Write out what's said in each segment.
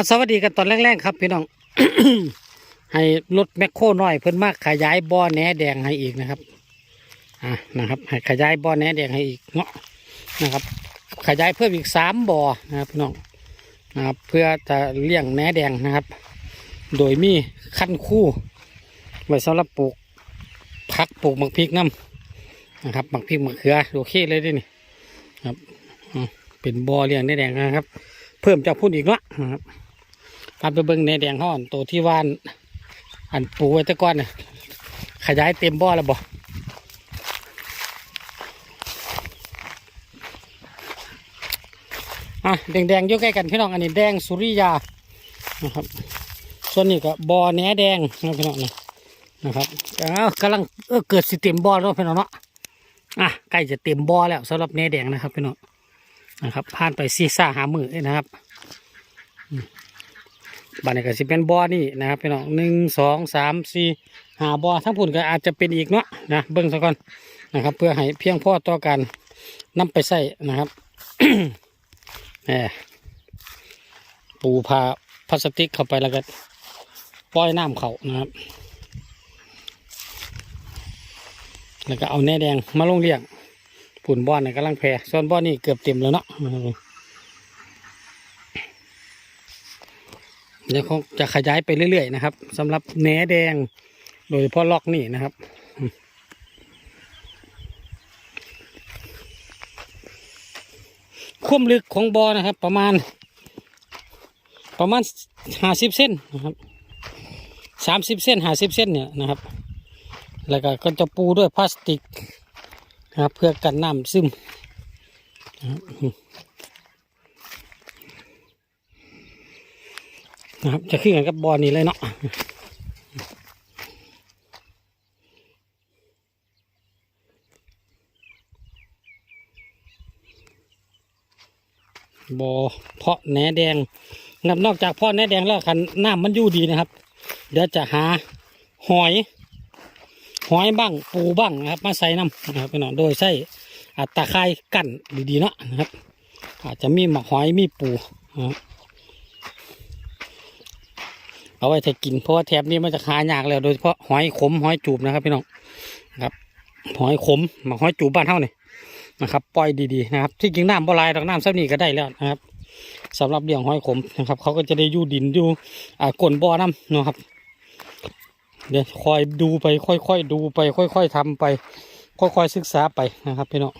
อสวัสดีกันตอนแรกๆครับ พี่น้อง ให้รถแมคโครน้อยเพิ่นมากขยายบ่อแหนแดงให้อีกนะครับ อ่านะครับ ให้ขยายบ่อแหนแดงให้อีกเนาะนะครับ ขยายเพิ่มอีกสามบ่อนะครับพี่น้องนะครับ เพื่อจะเลี้ยงแหนแดงนะครับ โดยมีขั้นคู่ไว้สำหรับปลูกผักปลูกมักพริกน้ำนะครับมักพริกมักเขือโอเคเลยเดินี่ครับเป็นบ่อเลี้ยงแหนแดงนะครับ เพิ่มจากพุ่นอีกละนะครับ พาไปเบิ้งในแดงห่อนตัวที่ว่าน อันปูไว้ตะก้อนน่ะขยายเต็มบ่อแล้วบ่อะแดงๆอยู่ใกล้กันพี่น้องอันนี้แดงสุริยานะครับ ส่วนนี้ก็บ่อแหนแดงนะพี่น้องนะนะครับอ้าวกำลังเออเกิดสิเต็มบ่อแล้วพี่น้องเนาะอะใกล้จะเต็มบ่อแล้วสำหรับแหนแดงนะครับพี่น้องนะครับผ่านไปซีซ่าหามือเอ้ยนะครับอืม บ้านนี้ก็สิเป็นบ่อนี่นะครับพี่น้องหนึ่งสองสามสี่หาบ่อทั้งพุ่นก็อาจจะเป็นอีกเนาะนะเบิ้งซะก่อนนะครับ เพื่อให้เพียงพอต่อการนำไปใส่นะครับแหมปูพาพลาสติกเข้าไปแล้วก็ปล่อยน้ำเขานะครับ แล้วก็เอาแน่แดงมาลงเลี้ยงปุ่นบ่อนี่กำลังแพร่ส่วนบ่อนนี่เกือบเต็มแล้วเนาะ เดี๋ยวคงจะขยายไปเรื่อยๆนะครับสำหรับแหนแดง โดยเฉพาะล็อกนี่นะครับความลึกของบอนะครับ ประมาณ ประมาณห้าสิบเส้นนะครับสามสิบเส้นห้าสิบเส้นเนี่ยนะครับ แล้วก็ก็จะปูด้วยพลาสติกนะครับเพื่อกันน้ำซึมนะครับ นะครับจะขึ้นกันกับบอลนี้เลยเนาะบอเพาะแหนแดงนับนอกจากเพาะแหนแดงแล้วคันน้ำมันอยู่ดีนะครับ เดี๋ยวจะหาหอย หอยบ้างปูบ้างนะครับ มาใส่น้ำนะครับพี่น้องโดยใช้อ่าตะไคร้กั้นดีๆเนาะนะครับ อาจจะมีหมกหอยมีปูนะครับ เอาไว้ถ้ากินเพราะว่าแถบนี้มันจะหายากแล้วโดยเฉพาะหอยขมหอยจูบนะครับพี่น้องครับหอยขมมกหอยจูบบ้านเท่านี่นะครับปล่อยดีๆนะครับที่จริงน้ำบ่หลายดอกน้ำซ้ำนี่ก็ได้แล้วนะครับสำหรับเลี้ยงหอยขมนะครับ เขาก็จะได้ยู่ดินอยู่อ่าก้นบ่อน้ำนะครับ เดี๋ยวคอยดูไปค่อยๆดูไปค่อย ๆทำไป ค่อยๆศึกษาไปนะครับพี่น้อง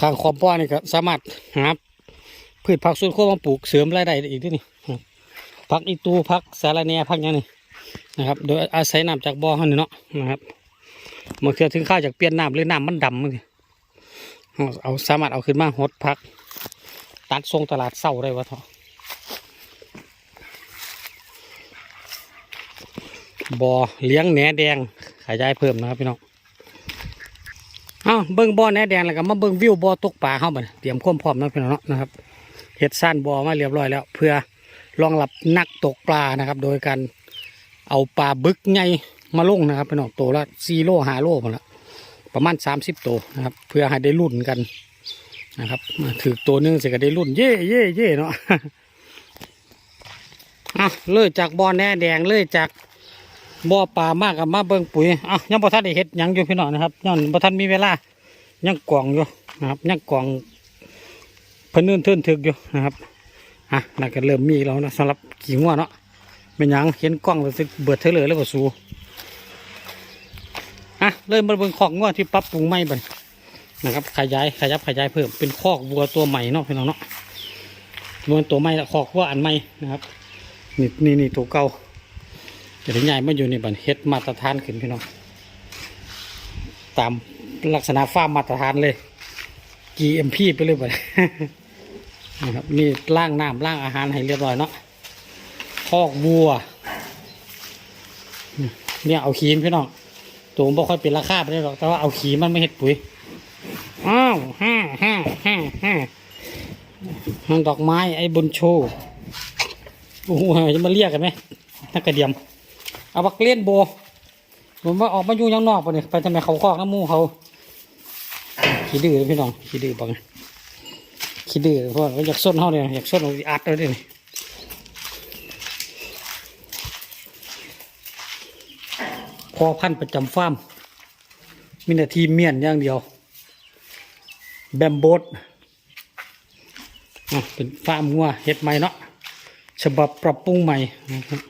ข้างขอบบ่อนี่ก็สามารถหาพืชผักสวนครัวมาปลูกเสริมรายได้อีกด้วยนี่ผักอีตูผักสาระแหน่ผักหยังนี่นะครับ โดยอาศัยน้ำจากบ่อเขานี่เนาะนะครับเมื่อเคือถึงข้าวจากเปลี่ยนน้ำหรือน้ำมันดำมั้งเอาเอาสามารถเอาขึ้นมาหดผัก ตัดทรงตลาดเศร้าได้วะเถอะบ่อเลี้ยงแหนแดงขยายเพิ่มนะครับพี่น้อง เอาเบิ้งบ่อแหนแดงแล้วก็มาเบิ้งวิวบ่อตกปลาเข้ามาเตรียมความพร้อมนะพี่น้องเนาะนะครับเฮ็ดซ่านบ่อมาเรียบร้อยแล้ว เพื่อรองรับนักตกปลานะครับ โดยการเอาปลาบึกใหญ่มาลงนะครับพี่น้องตัวละสี่โลห้าโลมดละประมาณสามสิบตัวนะครับ เพื่อให้ได้รุ่นกันนะครับมาถือตัวนึงเสร็จก็ได้รุ่นเย่เย่เย่เนาะอะเลยจากบ่อแหนแดงเลยจาก บ่อปลามากกับมาเบิ่งปุ๋ยอะยังบ่ทันได้เฮ็ดหยังอยู่พี่น้องนะครับยังบ่ทันมีเวลายังกล่องอยู่นะครับยังกล่องเพิ่นเนื่นเทินถึกอยู่นะครับอะนั่นก็เริ่มมีแล้วนะสำหรับขี่งัวเนาะเป็นหยังเห็นกล้องรู้สึกเบิดเทเลยแล้วบ่สู้อะเริ่มมาเบิ่งคอกงัวที่ปรับปรุงใหม่บัดนะครับขยายขยับขยายเพิ่มเป็นคอกวัวตัวใหม่เนาะพี่น้องเนาะวัวตัวใหม่ละคอกวัวอันใหม่นะครับนี่นี่นี่ตัวเก่า จะถึงใหญ่มาอยู่ในบันเฮ็ดมาตรฐานขึ้นพี่น้องตามลักษณะฟาร์มมาตรฐานเลย GMP ไปเลยบัดนะครับมีล่างน้ำล่างอาหารให้เรียบร้อยเนาะคอกวัว เนี่ยเอาขีนพี่น้องตัวมันบ่ค่อยเป็นราคาไปได้หรอกแต่ว่าเอาขีมันไม่เห็ดปุ๋ยอ้าวห้าห้าห้าห้ามันดอกไม้ไอ้บนโชว์โอ้โหจะมาเรียกกันไหมนักกระเดียม เอาบักเล่นโบผมว่าออกมาอยู่ยังนอกปะเนี่ยไปทำไมเขาคอกน้ำมูเขาขี้ดื้อพี่น้องขี้ดื้อบังขี้ดื้อเพราะว่าอยากส้นเขาเนี่ยอยากส้นเอาอัดเลยนี่พอพันประจำฟาร์มมีหน้าทีเมียนอย่างเดียว แบมโบสอเป็นฟาร์มงัวเฮ็ดใหม่เนาะฉบับปรับปรุงใหม่นะครับ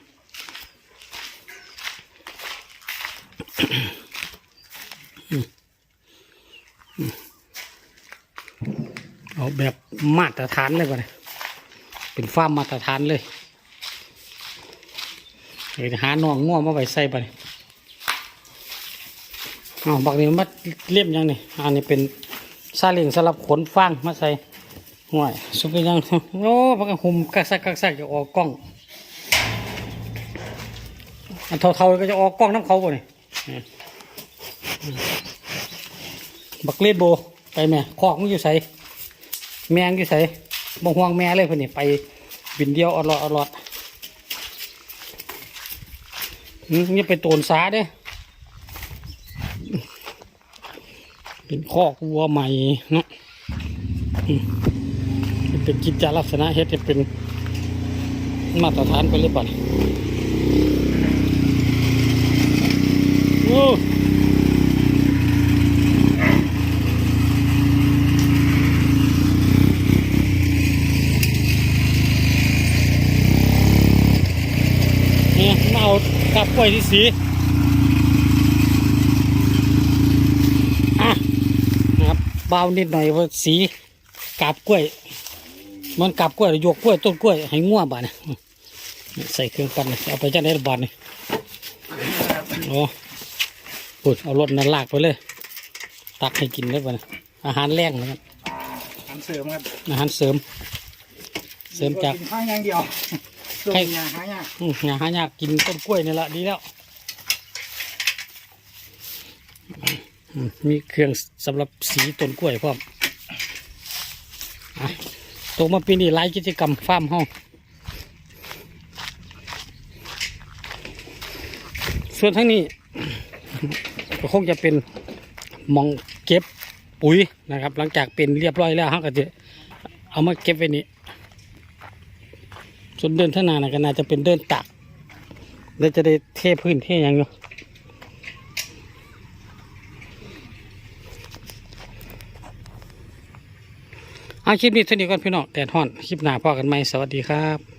เอาแบบมาตรฐานเลยก่อนเป็นฟ้ามมาตรฐานเลยเดี๋ยวจะหาน่องง่วมาไว้ใส่ไปอ๋อบักนี้มันเลี่ยมยังนี่อันนี้เป็นซาเล้งสำหรับขนฟางมาใส่ห่วยสุกยังโอ้พักหุ่มกักซักกักซักจะออกกล้องอันเท่าๆก็จะออกกล้องน้ำเขาบ่นี่นี่ บักเลดโบไปแม่คอกมันอยู่ใส่แมงอยู่ใส่บ่ห่วงแม่เลยเพิ่นนี่ไปบินเดียวอรอดอรอดอืมอย่าไปโตนสาเด้เป็นคอกวัวใหม่เนาะเป็นกิจจลักษณะเฮ็ดให้เป็นมาตรฐานไปเลยป่ะโอ้ เนี่ยมาเอากับกล้วยที่สีอะนะครับเบานิดหน่อยว่าสีกาบกล้วย มันกาบกล้วยหรือโยกกล้วยต้นกล้วยให้ง่วบาดเนี่ยใส่เครื่องปั่นเลยเอาไปจะได้บาทเนี่ยโอ้ปุดเอารถนั้นลากไปเลย ตักให้กินได้ป่ะนะอาหารแรงนะครับทำเสริมครับอาหารเสริม เสริมจากกินข้าวอย่างเดียว ส่วนให้ยาหายากอืมหาหายากกินต้นกล้วยนี่แหละดีแล้วอืมมีเครื่องสำหรับสีต้นกล้วยพร้อมอะโตมาปีนี้หลายกิจกรรมฟาร์มห้องส่วนทั้งนี้ ก็คงจะเป็นหมองเก็บปุ๋ยนะครับ หลังจากเป็นเรียบร้อยแล้วเขาก็จะเอามาเก็บไว้นี่ ส่วนเดินท่านานะก็น่าจะเป็นเดินตักแล้วจะได้เทพื้นเทอย่างอยู่เอาคลิปนี้เท่านี้ก่อนพี่น้องแต่ท่อน คลิปหน้าพอกันไหมสวัสดีครับ